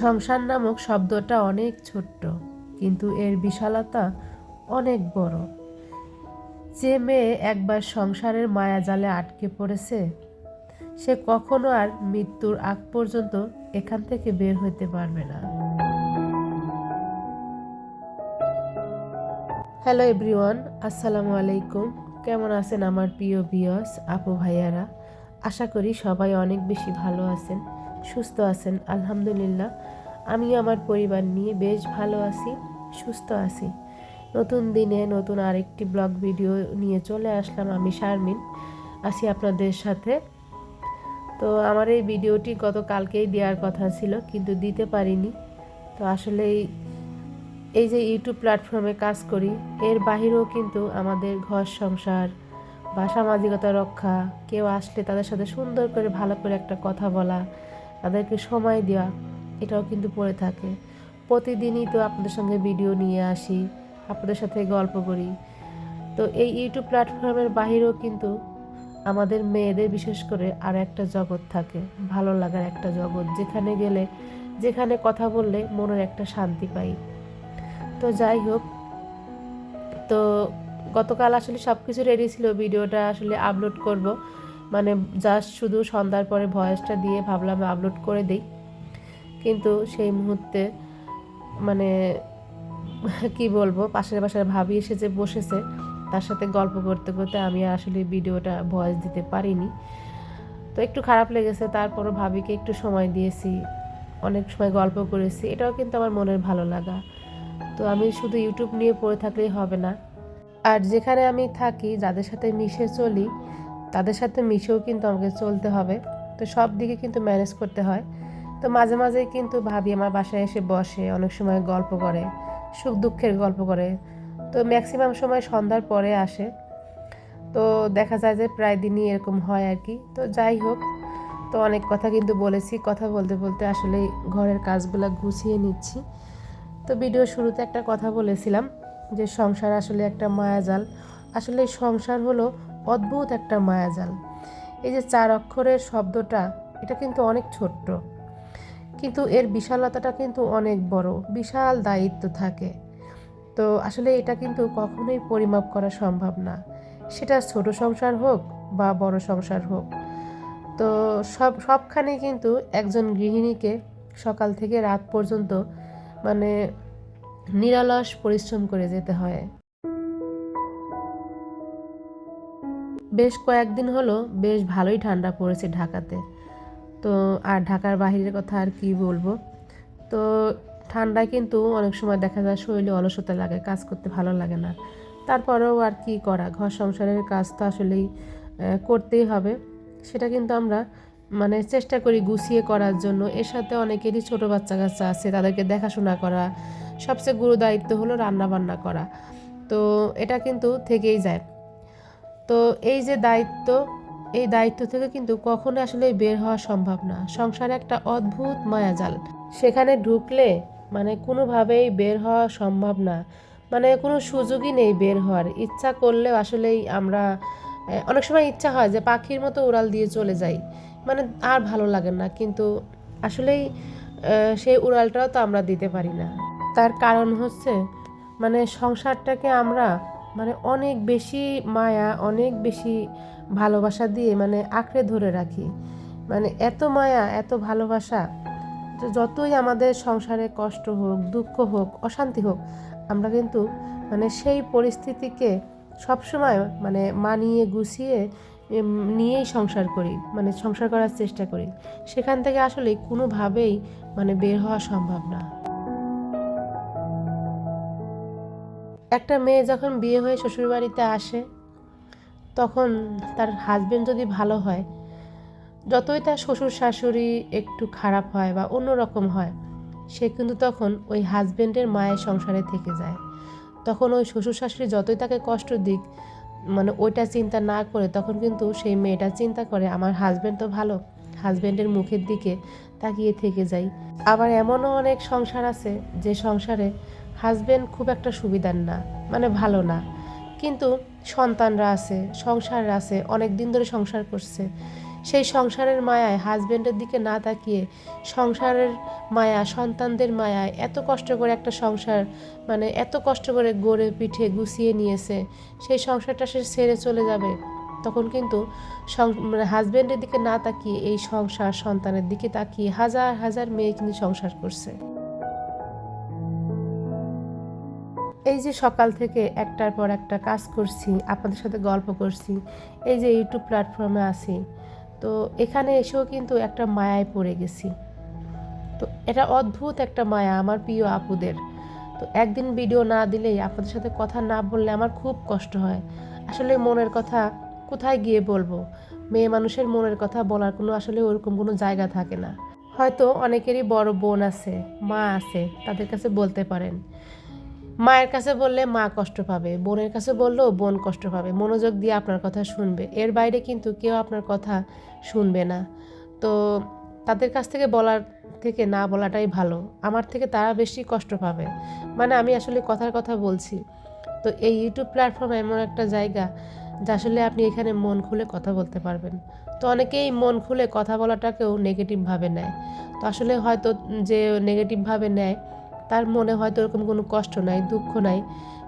সংসার নামক শব্দটা অনেক ছোট্ট, কিন্তু এর বিশালতা অনেক বড়। যে মেয়ে একবার সংসারের মায়াজালে আটকে পড়েছে, সে কখনো আর মৃত্যুর আগ পর্যন্ত এখান থেকে বের হইতে পারবে না। হ্যালো এভরিওয়ান, আসসালামু আলাইকুম। কেমন আছেন আমার প্রিয় বিয়স আপু ভাইয়ারা? আশা করি সবাই অনেক বেশি ভালো আছেন। সুস্থ আছেন, আলহামদুলিল্লাহ। আমি আমার পরিবার নিয়ে বেশ ভালো আছি, সুস্থ আছি। নতুন দিনে নতুন আরেকটি ব্লগ ভিডিও নিয়ে চলে আসলাম আমি শারমিন। আছি আপনাদের সাথে। তো আমার এই ভিডিওটি গত কালকেই দেওয়ার কথা ছিল, কিন্তু দিতে পারিনি। তো আসলে এই- যে ইউটিউব প্ল্যাটফর্মে কাজ করি, এর বাহিরেও কিন্তু আমাদের ঘর সংসার বা সামাজিকতা রক্ষা, কেউ আসলে তাদের সাথে সুন্দর করে ভালো করে একটা কথা বলা তাদেরকে সময় দেওয়া, এটাও কিন্তু পড়ে থাকে। প্রতিদিনই তো আপনাদের সঙ্গে ভিডিও নিয়ে আসি, আপনাদের সাথে গল্প করি। তো এই ইউটিউব প্ল্যাটফর্মের বাহিরেও কিন্তু আমাদের মেয়েদের বিশেষ করে আর একটা জগৎ থাকে, ভালো লাগার একটা জগৎ। যেখানে গেলে, যেখানে কথা বললে মনের একটা শান্তি পাই। তো যাই হোক, তো গতকাল আসলে সব কিছু রেডি ছিল ভিডিওটা আসলে আপলোড করব। মানে জাস্ট শুধু সন্ধ্যার পরে ভয়েসটা দিয়ে ভাবলাম আপলোড করে দিই। কিন্তু সেই মুহূর্তে মানে কি বলব, পাশের পাশের ভাবি এসে যে বসেছে, তার সাথে গল্প করতে করতে আমি আসলে ভিডিওটা ভয়েস দিতে পারিনি। তো একটু খারাপ লেগেছে, তারপরও ভাবিকে একটু সময় দিয়েছি, অনেক সময় গল্প করেছি, এটাও কিন্তু আমার মনের ভালো লাগা। তো আমি শুধু ইউটিউব নিয়ে পড়ে থাকলেই হবে না। আর যেখানে আমি থাকি, যাদের সাথে মিশে চলি তাদের সাথে মিশেও কিন্তু আমাকে চলতে হবে। তো সব দিকে কিন্তু ম্যানেজ করতে হয়। তো মাঝে মাঝে কিন্তু ভাবি আমার বাসায় এসে বসে, অনেক সময় গল্প করে, সুখ দুঃখের গল্প করে। তো ম্যাক্সিমাম সময় সন্ধ্যার পরে আসে। তো দেখা যায় যে প্রায় দিনই এরকম হয় আর কি। তো যাই হোক, তো অনেক কথা কিন্তু বলেছি। কথা বলতে বলতে আসলে ঘরের কাজগুলো গুছিয়ে নিচ্ছি। তো ভিডিও শুরুতে একটা কথা বলেছিলাম যে সংসার আসলে একটা মায়াজাল। আসলে সংসার হলো অদ্ভুত একটা মায়াজাল। এই যে চার অক্ষরের শব্দটা, এটা কিন্তু অনেক ছোট্ট। কিন্তু এর বিশালতাটা কিন্তু অনেক বড়, বিশাল দায়িত্ব থাকে। তো আসলে এটা কিন্তু কখনোই পরিমাপ করা সম্ভব না। সেটা ছোট সংসার হোক বা বড় সংসার হোক। তো সব, সবখানে কিন্তু একজন গৃহিণীকে সকাল থেকে রাত পর্যন্ত মানে নিরলস পরিশ্রম করে যেতে হয়। বেশ কয়েকদিন হলো বেশ ভালোই ঠান্ডা পড়েছে ঢাকাতে। তো আর ঢাকার বাহিরের কথা আর কি বলব? তো ঠান্ডায় কিন্তু অনেক সময় দেখা যায় শরীরে অলসতা লাগে, কাজ করতে ভালো লাগে না। তারপরেও আর কি করা? ঘর সংসারের কাজ তো আসলেই করতেই হবে। সেটা কিন্তু আমরা মানে চেষ্টা করি গুছিয়ে করার জন্য। এর সাথে অনেকেরই ছোট বাচ্চা কাচ্চা আছে, তাদেরকে দেখাশোনা করা। সবচেয়ে গুরু দায়িত্ব হলো রান্না বান্না করা। তো এটা কিন্তু থেকেই যায়। তো এই যে দায়িত্ব, এই দায়িত্ব থেকে কিন্তু কখনো আসলে বের হওয়া সম্ভব না। সংসারে একটা অদ্ভুত মায়াজাল। সেখানে ঢুকলে মানে কোনোভাবেই বের হওয়া সম্ভব না। মানে কোনো সুযোগই নেই বের হওয়ার। ইচ্ছা করলেও আসলেই আমরা অনেক সময় ইচ্ছা হয় যে পাখির মতো উড়াল দিয়ে চলে যাই। মানে আর ভালো লাগে না। কিন্তু আসলেই সেই উড়ালটাও তো আমরা দিতে পারি না। তার কারণ হচ্ছে মানে সংসারটাকে আমরা মানে অনেক বেশি মায়া, অনেক বেশি ভালোবাসা দিয়ে মানে আঁকড়ে ধরে রাখি। মানে এত মায়া, এত ভালোবাসা যতই আমাদের সংসারে কষ্ট হোক, দুঃখ হোক, অশান্তি হোক, আমরা কিন্তু মানে সেই পরিস্থিতিকে সবসময় মানে মানিয়ে, গুছিয়ে নিয়েই সংসার করি মানে সংসার করার চেষ্টা করি। সেখান থেকে আসলে কোনোভাবেই মানে বের হওয়া সম্ভব না। একটা মেয়ে যখন বিয়ে হয়ে শ্বশুরবাড়িতে আসে, তখন তার হাজবেন্ড যদি ভালো হয়, যতই তার শ্বশুর শাশুড়ি একটু খারাপ হয় বা অন্যরকম হয়, সে কিন্তু তখন ওই হাজবেন্ডের মায়ের সংসারে থেকে যায়। তখন ওই শ্বশুর শাশুড়ি যতই তাকে কষ্ট দিক মানে ওইটা চিন্তা না করে তখন কিন্তু সেই মেয়েটা চিন্তা করে, আমার হাজবেন্ড তো ভালো হাজবেন্ডের মুখের দিকে তাকিয়ে থেকে যাই। আবার এমনও অনেক সংসার আছে যে সংসারে হাজবেন্ড খুব একটা সুবিধার না মানে ভালো না। কিন্তু সন্তানরা আছে সংসার আছে, অনেক দিন ধরে সংসার করছে। সেই সংসারের মায়ায় হাজব্যান্ডের দিকে না তাকিয়ে, সংসারের মায়া, সন্তানদের মায়ায় এত কষ্ট করে একটা সংসার মানে এত কষ্ট করে গড়ে, পিঠে গুছিয়ে নিয়েছে, সেই সংসারটা সে ছেড়ে চলে যাবে। তখন কিন্তু মানে হাজব্যান্ডের দিকে না তাকিয়ে এই সংসার সন্তানের দিকে তাকিয়ে হাজার হাজার মেয়ে কিন্তু সংসার করছে। এই যে সকাল থেকে একটার পর একটা কাজ করছি, আপনাদের সাথে গল্প করছি, এই যে ইউটিউব প্ল্যাটফর্মে আছি, তো এখানে এসেও কিন্তু একটা মায়ায় পড়ে গেছি। তো এটা অদ্ভুত একটা মায়া আমার প্রিয় আপুদের। তো একদিন ভিডিও না দিলেই আপনাদের সাথে কথা না বললে আমার খুব কষ্ট হয়। আসলে মনের কথা কোথায় গিয়ে বলব? মেয়ে মানুষের মনের কথা বলার কোনো আসলে ওরকম কোনো জায়গা থাকে না। হয়তো অনেকেরই বড় বোন আছে, মা আছে, তাদের কাছে বলতে পারেন। মায়ের কাছে বললে মা কষ্ট পাবে, বোনের কাছে বললেও বোন কষ্ট পাবে, মনোযোগ দিয়ে আপনার কথা শুনবে। এর বাইরে কিন্তু কেউ আপনার কথা শুনবে না। তো তাদের কাছ থেকে বলার থেকে না বলাটাই ভালো। আমার থেকে তারা বেশি কষ্ট পাবে। মানে আমি আসলে কথার কথা বলছি। তো এই ইউটিউব প্ল্যাটফর্ম এমন একটা জায়গা যা আসলে আপনি এখানে মন খুলে কথা বলতে পারবেন। তো অনেকেই মন খুলে কথা বলাটাকেও নেগেটিভভাবে নেয়। তো আসলে হয়তো যে নেগেটিভভাবে নেয় তার মনে হয়তো ওরকম কোনো কষ্ট নাই, দুঃখ নাই।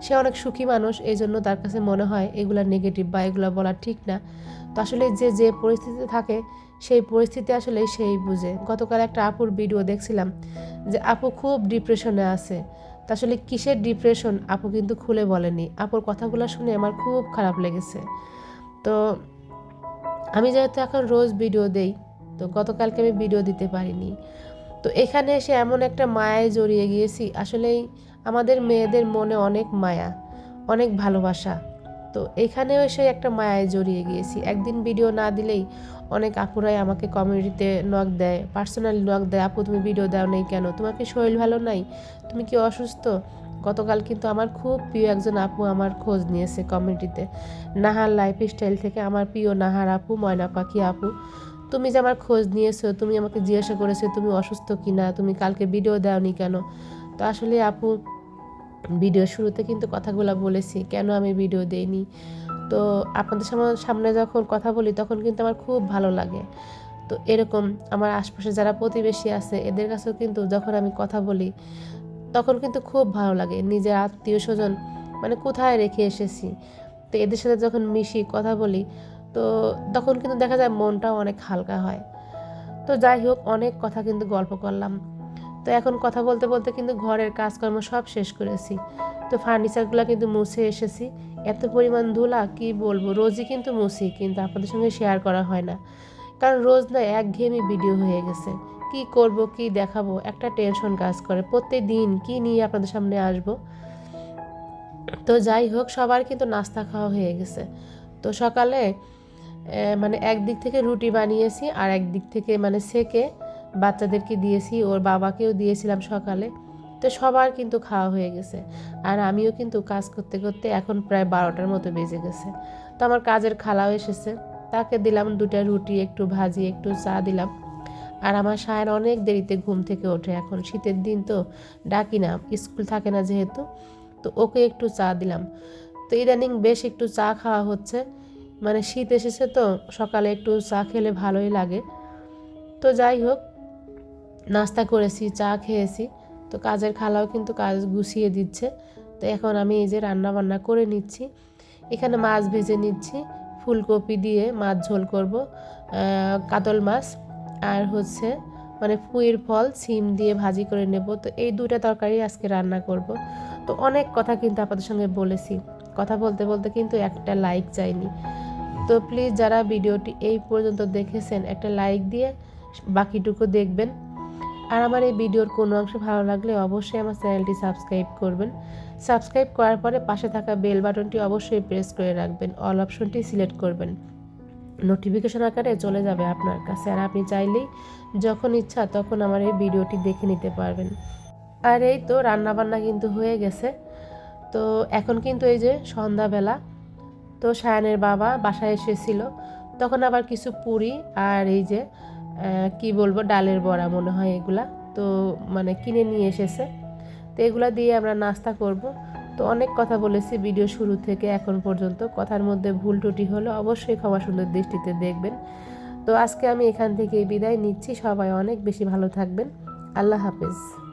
সে অনেক সুখী মানুষ এই জন্য তার কাছে মনে হয় এগুলা নেগেটিভ বা এগুলো বলা ঠিক না। তো আসলে যে যে পরিস্থিতিতে থাকে, সেই পরিস্থিতি আসলে সেই বুঝে। গতকাল একটা আপুর ভিডিও দেখছিলাম যে আপু খুব ডিপ্রেশনে আছে। তা আসলে কিসের ডিপ্রেশন আপু কিন্তু খুলে বলেনি। আপুর কথাগুলো শুনে আমার খুব খারাপ লেগেছে। তো আমি যেহেতু এখন রোজ ভিডিও দেই, তো গতকালকে আমি ভিডিও দিতে পারিনি। তো এখানে এসে এমন একটা মায়ায় জড়িয়ে গিয়েছি, আসলেই আমাদের মেয়েদের মনে অনেক মায়া, অনেক ভালোবাসা। তো এখানেও এসে একটা মায়ায় জড়িয়ে গিয়েছি। একদিন ভিডিও না দিলেই অনেক আপুরাই আমাকে কমিউনিটিতে নক দেয় পার্সোনালি নক দেয়, আপু, তুমি ভিডিও দাও নেই কেন? তোমার কি শরীর ভালো নাই? তুমি কি অসুস্থ? গতকাল কিন্তু আমার খুব প্রিয় একজন আপু আমার খোঁজ নিয়েছে কমিউনিটিতে নাহার লাইফ স্টাইল থেকে আমার প্রিয় নাহার আপু, ময়না পাখি আপু। তুমি যে আমার খোঁজ নিয়েছো, তুমি আমাকে জিজ্ঞাসা করেছ তুমি অসুস্থ কি না তুমি কালকে ভিডিও দাওনি কেন? তো আসলে আপু ভিডিও শুরুতে কিন্তু কথাগুলো বলেছি, কেন আমি ভিডিও দেইনি? তো আপনাদের সামনে যখন কথা বলি তখন কিন্তু আমার খুব ভালো লাগে। তো এরকম আমার আশপাশে যারা প্রতিবেশী আছে, এদের কাছেও কিন্তু যখন আমি কথা বলি, তখন কিন্তু খুব ভালো লাগে। নিজের আত্মীয় স্বজন মানে কোথায় রেখে এসেছি? তো এদের সাথে যখন মিশি, কথা বলি তো তখন কিন্তু দেখা যায় মনটাও অনেক হালকা হয়। তো যাই হোক, অনেক কথা কিন্তু গল্প করলাম। তো এখন কথা বলতে বলতে কিন্তু ঘরের কাজকর্ম সব শেষ করেছি। তো ফার্নিচারগুলো কিন্তু মুছে এসেছি। এত পরিমাণ ধুলা, কি বলব? রোজই কিন্তু মুছি, কিন্তু আপনাদের সঙ্গে শেয়ার করা হয় না। কারণ রোজ না একঘেয়েমি ভিডিও হয়ে গেছে। কি করব, কি দেখাবো? একটা টেনশন কাজ করে। প্রত্যেক দিন কি নিয়ে আপনাদের সামনে আসব? তো যাই হোক, সবার কিন্তু নাস্তা খাওয়া হয়ে গেছে। তো সকালে মানে একদিক থেকে রুটি বানিয়েছি আর একদিক থেকে মানে সেকে বাচ্চাদেরকে দিয়েছি, ওর বাবাকেও দিয়েছিলাম সকালে। তো সবার কিন্তু খাওয়া হয়ে গেছে। আর আমিও কিন্তু কাজ করতে করতে এখন প্রায় বারোটার মতো বেজে গেছে। তো আমার কাজের খালাও এসেছে। তাকে দিলাম দুটা রুটি, একটু ভাজি, একটু চা দিলাম। আর আমার সায়ের অনেক দেরিতে ঘুম থেকে ওঠে এখন। শীতের দিন তো ডাকি না, স্কুল থাকে না যেহেতু। তো ওকে একটু চা দিলাম। তো ইদানিং বেশ একটু চা খাওয়া হচ্ছে। মানে শীত এসেছে তো, সকালে একটু চা খেলে ভালোই লাগে। তো যাই হোক, নাস্তা করেছি, চা খেয়েছি। তো কাজের খালাও কিন্তু কাজ গুছিয়ে দিচ্ছে। তো এখন আমি এই যে রান্না বান্না করে নিচ্ছি। এখানে মাছ ভেজে নিচ্ছি, ফুলকপি দিয়ে মাছ ঝোল করব কাতল মাছ আর হচ্ছে মানে ফুয়ের ফল, সিম দিয়ে ভাজি করে নেব। তো এই দুটা তরকারি আজকে রান্না করব। তো অনেক কথা কিন্তু আপনাদের সঙ্গে বলেছি। কথা বলতে বলতে কিন্তু একটা লাইক চাইনি। তো প্লিজ যারা ভিডিওটি এই পর্যন্ত দেখেছেন, একটা লাইক দিয়ে বাকিটুকু দেখবেন। আর আমার এই ভিডিওর কোনো অংশ ভালো লাগলে অবশ্যই আমার চ্যানেলটি সাবস্ক্রাইব করবেন। সাবস্ক্রাইব করার পরে পাশে থাকা বেল বাটনটি অবশ্যই প্রেস করে রাখবেন অল অপশনটি সিলেক্ট করবেন। নোটিফিকেশন আকারে চলে যাবে আপনার কাছে, আর আপনি চাইলেই যখন ইচ্ছা তখন আমার এই ভিডিওটি দেখে নিতে পারবেন। আর এই তো রান্নাবান্না কিন্তু হয়ে গেছে। তো এখন কিন্তু এই যে সন্ধ্যাবেলা তো সায়ানের বাবা বাসায় এসেছিল। তখন আবার কিছু পুরি আর এই যে কি বলব, ডালের বড়া মনে হয় এগুলা। তো মানে কিনে নিয়ে এসেছে। তো এগুলা দিয়ে আমরা নাস্তা করব। তো অনেক কথা বলেছি ভিডিও শুরু থেকে এখন পর্যন্ত। কথার মধ্যে ভুল টুটি হলো অবশ্যই ক্ষমা সুন্দর দৃষ্টিতে দেখবেন। তো আজকে আমি এখান থেকে বিদায় নিচ্ছি। সবাই অনেক বেশি ভালো থাকবেন। আল্লাহ হাফেজ।